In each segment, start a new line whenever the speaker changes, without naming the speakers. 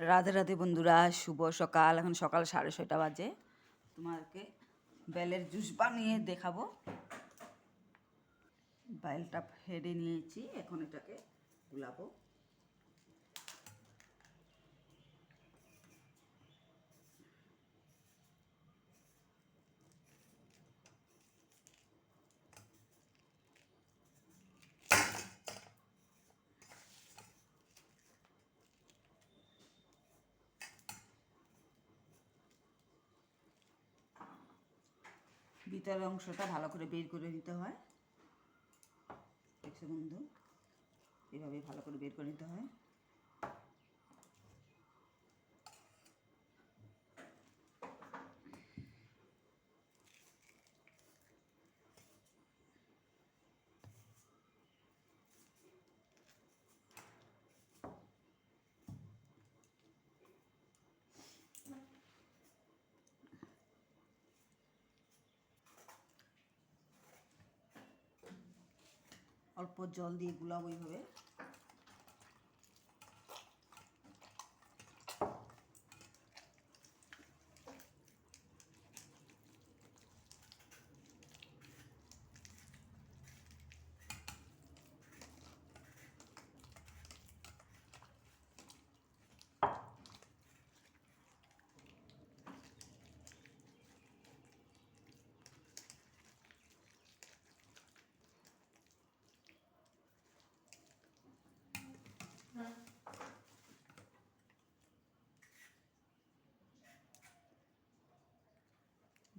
রাধে রাধে বন্ধুরা, শুভ সকাল। এখন সকাল সাড়ে ছয়টা বাজে। তোমাকে বেলের জুস বানিয়ে দেখাবো। বেলটা ফেড়ে নিয়েছি, এখন এটাকে গুলাবো। ভিতরের অংশটা ভালো করে বের করে নিতে হয়। দেখছ বন্ধু? এভাবে ভালো করে বের করে নিতে হয়। অল্প জল দিয়ে গুলাবো এইভাবে।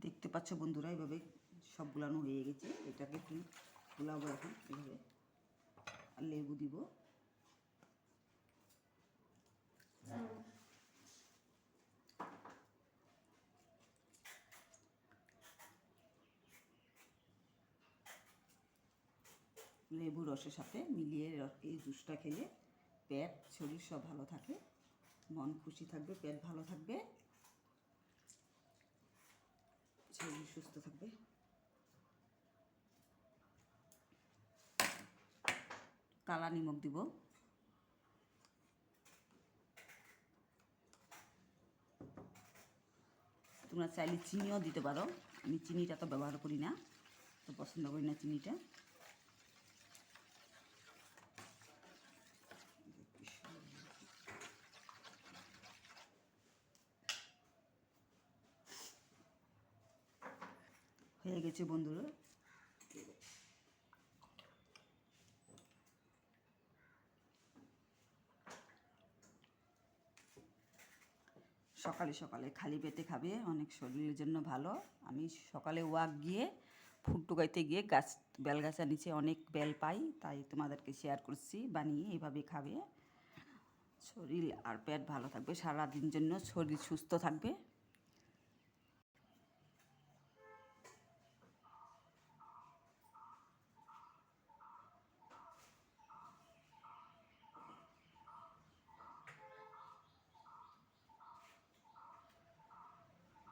দেখতে পাচ্ছ বন্ধুরা, এভাবে সব গুলানো হয়ে গেছে। এটাকে একটু গুলাবো এখন এইভাবে আর লেবু দিব। লেবু রসের সাথে মিলিয়ে এই জুসটা খেলে পেট, শরীর সব ভালো থাকে। মন খুশি থাকবে, পেট ভালো থাকবে। শরীর সুস্থ থাকবে। কালা নিমক দিব। তোমরা চাইলে চিনিও দিতে পারো। আমি চিনিটা তো ব্যবহার করি না, তো পছন্দ করি না চিনিটা। হয়ে গেছে বন্ধুরা। সকালে সকালে খালি পেটে খাবে, অনেক শরীরের জন্য ভালো। আমি সকালে ওয়াক গিয়ে ফুট টুকাইতে গিয়ে গাছ বেল গাছের নিচে অনেক বেল পাই, তাই তোমাদেরকে শেয়ার করছি, বানিয়ে এইভাবে খাবে। শরীর আর পেট ভালো থাকবে, সারাদিন জন্য শরীর সুস্থ থাকবে।